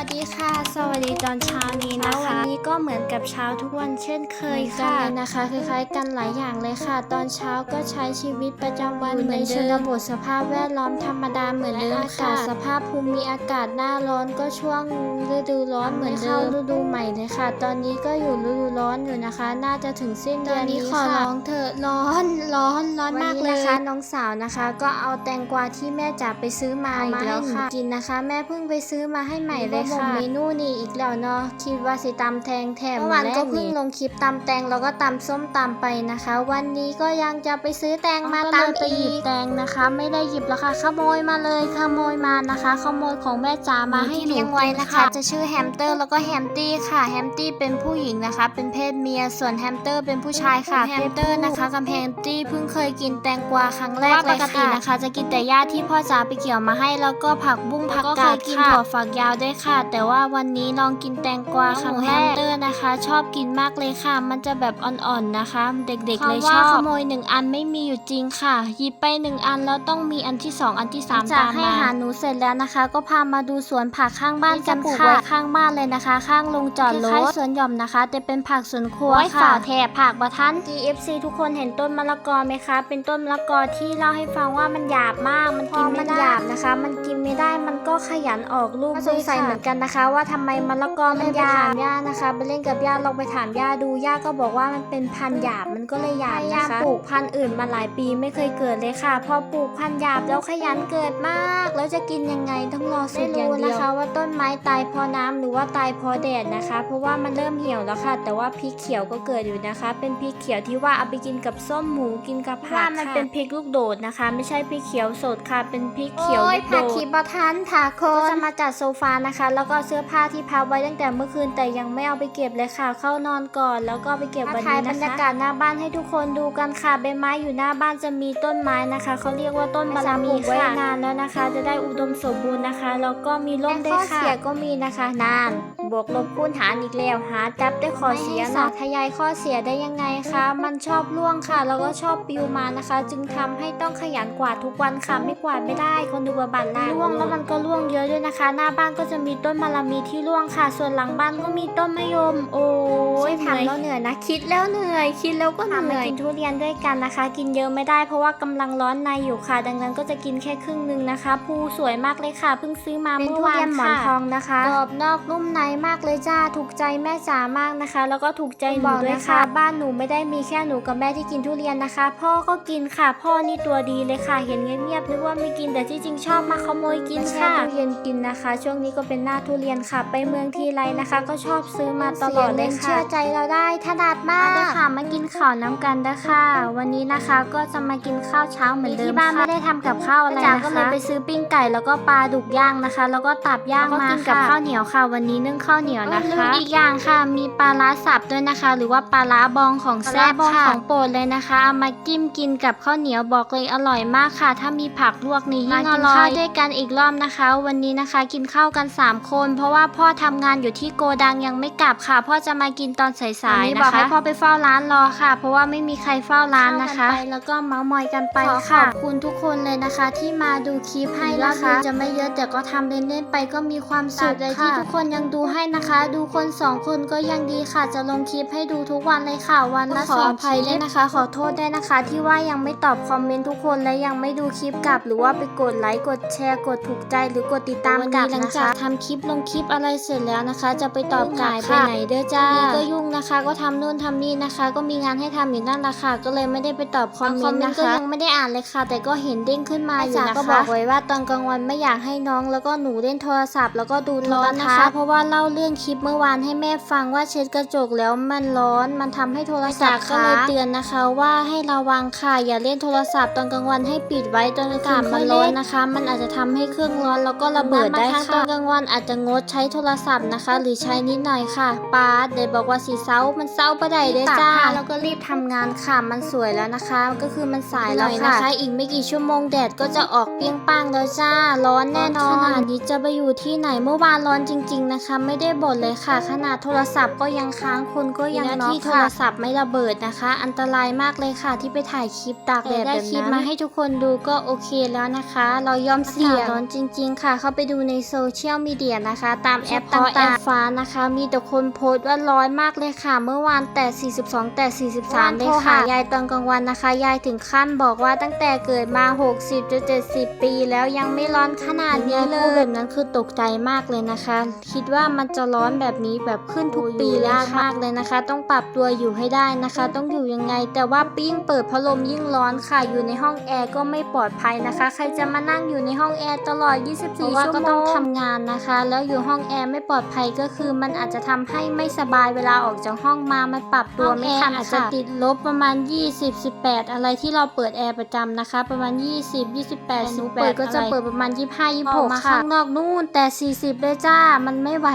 วัสดีค่ะ สวัสดีตอนเช้านี้นะคะ วันนี้ก็เหมือนกับเช้าทุกวันเช่นเคยค่ะเลยนะคะคล้ายๆกันหลายอย่างเลยค่ะ ตอนเช้าก็ใช้ชีวิตประจำวันเหมือนชนบทสภาพแวดล้อมธรรมดาเหมือนเดิมค่ะ สภาพภูมิอากาศหน้าร้อนก็ช่วงฤดูร้อนเหมือนเข้าฤดูใหม่เลยค่ะ ตอนนี้ก็อยู่ฤดูร้อนอยู่นะคะ น่าจะถึงสิ้นเดือนนี้ขอร้องเถอะร้อนร้อนร้อนมากเลยนะคะน้องสาวนะคะ ก็เอาแตงกวาที่แม่จ๋าไปซื้อมาอีกแล้วค่ะกินนะคะ แม่เพิ่งไปซื้อมาให้ใหม่เลยค่ะเมนูนี้อีกแล้วเนาะคิดว่าสิตำแทงแถมเมื่อวานก็เพิ่งลงคลิปตำแตงแล้วก็ตำส้มตำไปนะคะ วันนี้ก็ยังจะไปซื้อแตงมาตำไปหยิบแตงนะคะ ไม่ได้หยิบแล้วค่ะขโมยมาเลยขโมยมานะคะ ขโมยของแม่จ๋ามาให้เลี้ยงไว้นะคะ จะชื่อแฮมสเตอร์แล้วก็แฮมตี้ค่ะแฮมตี้เป็นผู้หญิงนะคะ เป็นเพศเมียส่วนแฮมสเตอร์เป็นผู้ชายค่ะแฮมสเตอร์นะคะกับแฮมตี้เพิ่งเคยกินแตงกวาครั้งแรกเลยค่ะปกตินะคะ จะกินแต่หญ้าที่พ่อจ๋าไปเกี่ยวมาให้แล้วก็ผักบุ้งผักกาดกินถั่วฝักยาวด้วยค่ะแต่ว่าวันนี้ลองกินแตงกวาครั้งแรกแฮมสเตอร์นะคะ ชอบกินมากเลยค่ะ มันจะแบบอ่อนๆนะคะ เด็กๆเลยชอบขโมยหนึ่งอันไม่มีอยู่จริงค่ะหยิบไปหนึ่งอันแล้วต้องมีอันที่สองอันที่สามตามมาให้อาหารหนูเสร็จแล้วนะคะ ก็พามาดูสวนผักข้างบ้านกันค่ะไว้ข้างบ้านเลยนะคะ ข้างลงจอดรถสวนหย่อมนะคะ แต่เป็นผักสวนครัวค่ะฝาแถบผักบะทัน DFC ทุกคนเห็นต้นมะละกอไหมคะ เป็นต้นมะละกอที่เล่าให้ฟังว่ามันหยาบมากมันกินไม่ได้ หยาบนะคะ มันกินไม่ได้มันก็ขยันออกลูกสงสัยเหมือนกันนะคะ ว่าทำไมมะละกอมันหยาบย่านะคะ ไปเล่นกับย่าลองไปถามย่าดูย่าก็บอกว่ามันเป็นพันธุ์หยาบมันก็เลยหยาบนะคะปลูกพันธุ์อื่นมาหลายปีไม่เคยเกิดเลยค่ะ พอปลูกพันธุ์หยาบแล้วขยันเกิดมาก แล้วจะกินยังไงต้องรอสุดอย่างเดียวนะคะว่าต้นไม้ตายเพราะน้ำหรือว่าตายเพราะแดดนะคะ เพราะว่ามันเริ่มเหี่ยวแล้วค่ะ แต่ว่าพริกเขียวก็เกิดอยู่นะคะ เป็นพริกเขียวที่ว่าเอาไปกินกับส้มหมูกินกับผักค่ะมันเป็นพริกลูกโดดนะคะ ไม่ใช่พริกเขียวสดค่ะเป็นพริกเขียวลูกโดดขีบทันถาโคนก็จะมาจัดโซฟานะคะ แล้วก็เสื้อผ้าที่พับไว้ตั้งแต่เมื่อคืนแต่ยังไม่เอาไปเก็บเลยค่ะ เข้านอนก่อนแล้วก็ไปเก็บวันนี้นะคะบรรยากาศหน้าบ้านให้ทุกคนดูกันค่ะใบไม้อยู่หน้าบ้านจะมีต้นไม้นะคะเขาเรียกว่าต้นบารมีค่ะไว้นานแล้วนะคะ จะได้อุดมสมบูรณ์นะคะแล้วก็มีร่มด้วยค่ะข้อเสียก็มีนะคะนาน บวกลบคูณหารอีกแล้ว หาจับได้ข้อเสียนะทยายข้อเสียได้ยังไงคะ มันชอบร่วงค่ะ แล้วก็ชอบปลิวมานะคะ จึงทำให้ต้องขยันกวาดทุกวันค่ะ ไม่กวาดไม่ได้ คนดูบาบันล่างร่วงแล้วมันก็ร่วงเยอะด้วยนะคะ หน้าบ้านก็จะมีต้นมะละมีที่ร่วงค่ะ ส่วนหลังบ้านก็มีต้นมะยม โอ้ยทำแล้วเหนื่อยนะ คิดแล้วเหนื่อย คิดแล้วก็เหนื่อยกินทุเรียนด้วยกันนะคะ กินเยอะไม่ได้เพราะว่ากำลังร้อนในอยู่ค่ะ ดังนั้นก็จะกินแค่ครึ่งหนึงนะคะ ภูสวยมากเลยค่ะ เพิ่งซื้อมาเมื่อวานค่ะหมอนทองนะคะกรอบนอกนุ่มในมากเลยจ้า ถูกใจแม่จ๋ามากนะคะ แล้วก็ถูกใจหนูด้วยค่ะ บ้านหนูไม่ได้มีแค่หนูกับแม่ที่กินทุเรียนนะคะ พ่อก็กินค่ะ พ่อนี่ตัวดีเลยค่ะ เห็นเงียบๆนึกว่าไม่กินแต่ที่จริงชอบมาขโมยกินค่ะทุเรียนกินนะคะ ช่วงนี้ก็เป็นหน้าทุเรียนค่ะ ไปเมืองทีไรนะคะ ก็ชอบซื้อมาตลอดเลยค่ะเชื่อใจเราได้ถนัดมากเลยค่ะมากินข้าวน้ำกันนะคะวันนี้นะคะก็จะมากินข้าวเช้าเหมือนเดิมที่บ้านไม่ได้ทำกับข้าวอะไรนะคะก็เลยไปซื้อปิ้งไก่แล้วก็ปลาดุกย่างนะคะ แล้วก็ตับย่างมากินกับข้าวเหนียวค่ะ วันนี้นึ่งข้าวเหนียวนะคะ อีกอย่างค่ะ มีปลาร้าสับด้วยนะคะ หรือว่าปลาร้าบองของแซ่บค่ะของโปรดเลยนะคะเอามาจิ้มกินกับข้าวเหนียวบอกเลยอร่อยมากค่ะ ถ้ามีผักลวกนี่ยิ่งอร่อยข้าวด้วยกันอีกรอบนะคะ วันนี้นะคะกินข้าวกัน 3 คน เพราะว่าพ่อทำงานอยู่ที่โกดังยังไม่กลับค่ะ พ่อจะมากินตอนสายๆนะคะบอกให้พ่อไปเฝ้าร้านรอค่ะ เพราะว่าไม่มีใครเฝ้าร้านนะคะแล้วก็เมาส์มอยกันไปค่ะขอบคุณทุกคนเลยนะคะ ที่มาดูคลิปให้นะคะ จะไม่เยอะแต่ก็ทำเล่นๆไปก็มีความสุขเลยที่ทุกคนยังดูให้นะคะ ดูคนสองคนก็ยังดีค่ะ จะลงคลิปให้ดูทุกวันเลยค่ะ วันละสองคลิปด้วยนะคะ ขอโทษด้วยนะคะ ที่ว่ายังไม่ตอบคอมเมนต์ทุกคนและยังไม่ดูคลิปกลับ หรือว่าไปกดไลค์กดแชร์กดถูกใจหรือกดติดตามกลับนะคะหลังจากทำคลิปลงคลิปอะไรเสร็จแล้วนะคะ จะไปตอบกลับไปไหนเด้อจ้านี่ก็ยุ่งนะคะ ก็ทำนู่นทำนี่นะคะ ก็มีงานให้ทำอยู่นั่นแหละค่ะ ก็เลยไม่ได้ไปตอบคอมเมนต์นะคะก็ยังไม่ได้อ่านเลยค่ะ แต่ก็เห็นเด้งขึ้นมาอยู่นะคะก็บอกไว้ว่าตอนกลางวันไม่อยากให้น้อง แล้วก็หนูเล่นโทรศัพท์ แล้วก็ดูร้อนนะคะ เพราะว่าเล่าเรื่องคลิปเมื่อวานให้แม่ฟังว่าเช็ดกระจกแล้วมันร้อน มันทำให้โทรศัพท์ก็เลยเตือนนะคะ ว่าให้ระวังค่ะอย่าเล่นโทรศัพท์ตอนกลางวันให้ปิดไว้ตอนกลางคืนมันร้อนนะคะ มันอาจจะทำให้เครื่องร้อนแล้วก็ระเบิดได้ค่ะตอนกลางวันอาจจะงดใช้โทรศัพท์นะคะ หรือใช้นิดหน่อยค่ะป้าเดี๋ยวบอกว่าสีเซามันเซาประไดเลยจ้าแล้วก็รีบทำงานค่ะมันสวยแล้วนะคะ ก็คือมันสายแล้วค่ะอีกไม่กี่ชั่วโมงแดดก็จะออกเปรี้ยงปังแล้วจ้า ร้อนแน่นอนขนาดนี้จะไปอยู่ที่ไหนเมื่อวานร้อนจริง ๆนะคะ ไม่ได้บ่นเลยค่ะ ขนาดโทรศัพท์ก็ยังค้างคุณก็ยังน็อกที่โทรศัพท์ไม่ระเบิดนะคะ อันตรายมากเลยค่ะ ที่ไปถ่ายคลิปตากแดดแบบนั้นคลิปมาให้ทุกคนดูก็โอเคแล้วนะคะ เรายอมเสี่ยงร้อนจริง ๆ ค่ะ เข้าไปดูในโซเชียลมีเดียนะคะ ตามแอปต่างๆแอปฟ้านะคะ มีแต่คนโพสต์ว่าร้อนมากเลยค่ะ เมื่อวานแต่ 42 แต่ 43เลยค่ะยายตอนกลางวันนะคะ ยายถึงขั้นบอกว่าตั้งแต่เกิดมา 60จะ70 ปี แล้วยังไม่ร้อนขนาดนี้เลยพูดแบบนั้นคือตกใจมากเลยนะคะ คิดว่ามันจะร้อนแบบนี้แบบขึ้นทุกปีเลยากมากเลยนะคะ ต้องปรับตัวอยู่ให้ได้นะคะ ต้องอยู่ยังไง แต่ว่ายิ่งเปิดพัดลมยิ่งร้อนค่ะ อยู่ในห้องแอร์ก็ไม่ปลอดภัยนะคะ ใครจะมานั่งอยู่ในห้องแอร์ตลอด 24 ชั่วโมงก็ต้องทำงานนะคะ แล้วอยู่ห้องแอร์ไม่ปลอดภัยก็คือมันอาจจะทำให้ไม่สบายเวลาออกจากห้องมามันปรับตัวไม่ทันอาจจะติดลบประมาณ 20 18 อะไรที่เราเปิดแอร์ประจำนะคะ ประมาณ 20 28 18เปิดก็จะเปิดประมาณ 25 26ค่ะข้างนอกนู่นแต่ 40เลยจ้ามันไม่ไหว